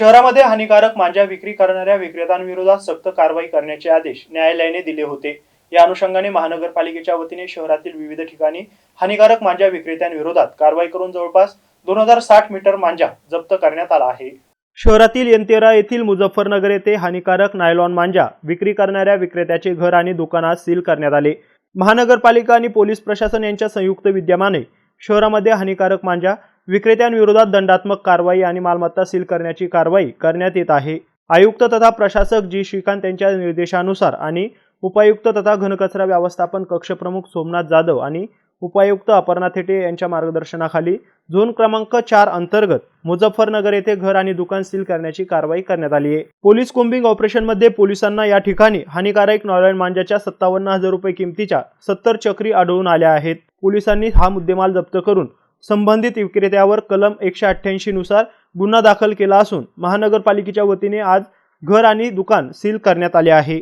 शहरामध्ये हानिकारक मांजा विक्री करणाऱ्या विक्रेत्यांविरोधात सक्त कारवाई करण्याचे आदेश न्यायालयाने दिले होते. या अनुषंगाने महानगरपालिकेच्या वतीने शहरातील विविध ठिकाणी हानिकारक मांजा विक्रेत्यांविरोधात कारवाई करून जवळपास दोन हजार साठ मीटर मांजा जप्त करण्यात आला आहे. शहरातील यंतेरा येथील मुझफ्फरनगर येथे हानिकारक नायलॉन मांजा विक्री करणाऱ्या विक्रेत्याचे घर आणि दुकानात सील करण्यात आले. महानगरपालिका आणि पोलीस प्रशासन यांच्या संयुक्त विद्यमाने शहरामध्ये हानिकारक मांजा विक्रेत्यांविरोधात दंडात्मक कारवाई आणि मालमत्ता सील करण्याची कारवाई करण्यात येत आहे. आयुक्त तथा प्रशासक जी. श्रीकांत यांच्या निर्देशानुसार आणि उपायुक्त तथा घनकचरा व्यवस्थापन कक्षप्रमुख सोमनाथ जाधव आणि उपायुक्त अपर्णा थेटे यांच्या मार्गदर्शनाखाली झोन क्रमांक चार अंतर्गत मुझफ्फरनगर येथे घर आणि दुकान सील करण्याची कारवाई करण्यात आली आहे. पोलीस कोम्बिंग ऑपरेशनमध्ये पोलिसांना या ठिकाणी हानिकारक नॉर्लँड मांजाच्या सत्तावन्न हजार रुपये किमतीच्या सत्तर चक्री आढळून आल्या आहेत. पोलिसांनी हा मुद्देमाल जप्त करून संबंधित विक्रेत्यावर कलम एकशे अठ्ठ्याऐंशी नुसार गुन्हा दाखल केला असून महानगरपालिकेच्या वतीने आज घर आणि दुकान सील करण्यात आले आहे.